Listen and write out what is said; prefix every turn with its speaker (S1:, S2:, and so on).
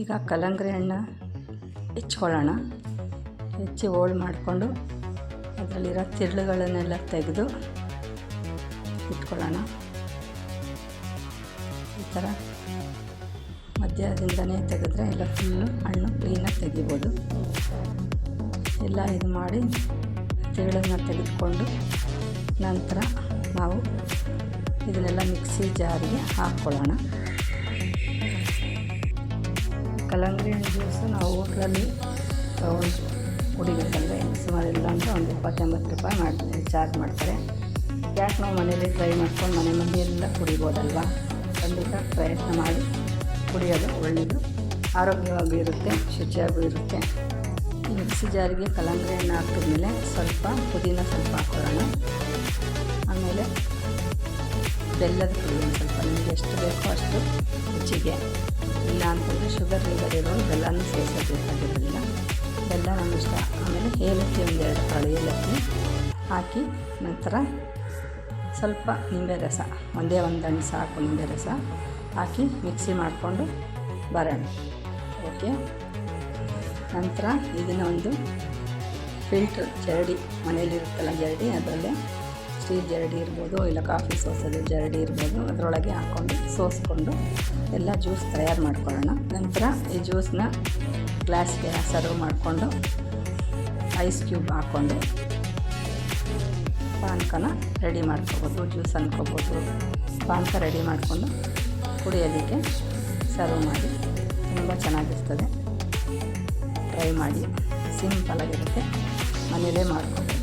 S1: ಈಗ ಕಲ್ಲಂಗಡಿ ಹಣ್ಣು ಹೆಚ್ಕೊಳ್ಳೋಣ ಹೆಚ್ಚಿ ಹೋಳು ಮಾಡಿಕೊಂಡು ಅದರಲ್ಲಿರೋ ತಿರುಳುಗಳನ್ನೆಲ್ಲ ತೆಗೆದು ಇಟ್ಕೊಳ್ಳೋಣ. ಈ ಥರ ಮಧ್ಯದಿಂದನೇ ತೆಗೆದ್ರೆ ಎಲ್ಲ ಫುಲ್ಲು ಹಣ್ಣು ಕ್ಲೀನಾಗಿ ತೆಗಿಬೋದು. ಎಲ್ಲ ಇದು ಮಾಡಿ ತಿರುಳನ್ನ ತೆಗೆದುಕೊಂಡು ನಂತರ ನಾವು ಇದನ್ನೆಲ್ಲ ಮಿಕ್ಸಿ ಜಾರಿಗೆ ಹಾಕ್ಕೊಳ್ಳೋಣ. ಕಲ್ಲಂಗಡಿ ಹಣ್ಣು ಜ್ಯೂಸು ನಾವು ಹೋಟ್ಲಲ್ಲಿ ತಗೊಂಡು ಕುಡಿಬೇಕಂದ್ರೆ ಸುಮಾರು ಇಲ್ಲ ಅಂದರೆ ಒಂದು ಇಪ್ಪತ್ತೆಂಬತ್ತು ರೂಪಾಯಿ ಮಾಡ್ತೀವಿ ಚಾರ್ಜ್ ಮಾಡ್ತಾರೆ. ಯಾಕೆ ನಾವು ಮನೇಲಿ ಟ್ರೈ ಮಾಡ್ಕೊಂಡು ಮನೆ ಮಂದಿ ಎಲ್ಲ ಕುಡಿಬೋದಲ್ವಾ? ಖಂಡಿತ ಪ್ರಯತ್ನ ಮಾಡಿ ಕುಡಿಯೋದು ಒಳ್ಳೆಯದು ಆರೋಗ್ಯವಾಗೂ ಇರುತ್ತೆ, ಶುಚಿಯಾಗೂ ಇರುತ್ತೆ. ಮಿಕ್ಸಿ ಜಾರಿಗೆ ಕಲ್ಲಂಗಡಿ ಹಣ್ಣು ಹಾಕಿದ್ಮೇಲೆ ಸ್ವಲ್ಪ ಪುದೀನ ಸ್ವಲ್ಪ ಹಾಕೊಳ್ಳೋಣ ಆಮೇಲೆ ಬೆಲ್ಲದ ಪುಡಿ ಒಂದು ಸ್ವಲ್ಪ ನಿಮಗೆ ಎಷ್ಟು ಬೇಕೋ ಅಷ್ಟು ರುಚಿಗೆ ಇಲ್ಲ ಅಂತಂದರೆ ಶುಗರ್ ಲಿವರ್ ಇರೋರು ಬೆಲ್ಲನೂ ಸೇರಿಸಬೇಕಾಗಿರೋದಿಲ್ಲ. ಬೆಲ್ಲ ಇಷ್ಟ. ಆಮೇಲೆ ಏಲಕ್ಕಿ ಒಂದೆರಡು ಕಾಳು ಏಲಕ್ಕಿ ಹಾಕಿ ನಂತರ ಸ್ವಲ್ಪ ನಿಂಬೆ ರಸ, ಒಂದೇ ಒಂದು ಹಣ್ಣು ಸಾಕು ನಿಂಬೆ ರಸ ಹಾಕಿ ಮಿಕ್ಸಿ ಮಾಡಿಕೊಂಡು ಬರೋಣ. ಓಕೆ ನಂತರ ಇದನ್ನು ಒಂದು ಫಿಲ್ಟ್ರ್ ಜರಡಿ ಮನೆಯಲ್ಲಿರುತ್ತಲ್ಲ ಜರಡಿ, ಅದರಲ್ಲೇ ಸ್ಟೀಲ್ ಜರಡಿ ಇರ್ಬೋದು, ಇಲ್ಲ ಕಾಫಿ ಸೋಸೋದು ಜರಡಿ ಇರ್ಬೋದು, ಅದರೊಳಗೆ ಹಾಕ್ಕೊಂಡು ಸೋಸ್ಕೊಂಡು ಎಲ್ಲ ಜ್ಯೂಸ್ ತಯಾರು ಮಾಡ್ಕೊಳ್ಳೋಣ. ನಂತರ ಈ ಜ್ಯೂಸನ್ನ ಗ್ಲಾಸ್ಗೆ ಸರ್ವ್ ಮಾಡಿಕೊಂಡು ಐಸ್ ಕ್ಯೂಬ್ ಹಾಕ್ಕೊಂಡು ಪಾನಕನ ರೆಡಿ ಮಾಡ್ಕೋಬೋದು, ಜ್ಯೂಸ್ ಅನ್ಕೋಬೋದು. ಪಾನಕ ರೆಡಿ ಮಾಡಿಕೊಂಡು ಕುಡಿಯೋದಕ್ಕೆ ಸರ್ವ್ ಮಾಡಿ, ತುಂಬ ಚೆನ್ನಾಗಿರ್ತದೆ. ಟ್ರೈ ಮಾಡಿ, ಸಿಂಪಲಾಗಿರುತ್ತೆ. ಮನೇಲೇ ಮಾಡ್ಕೊಂಡು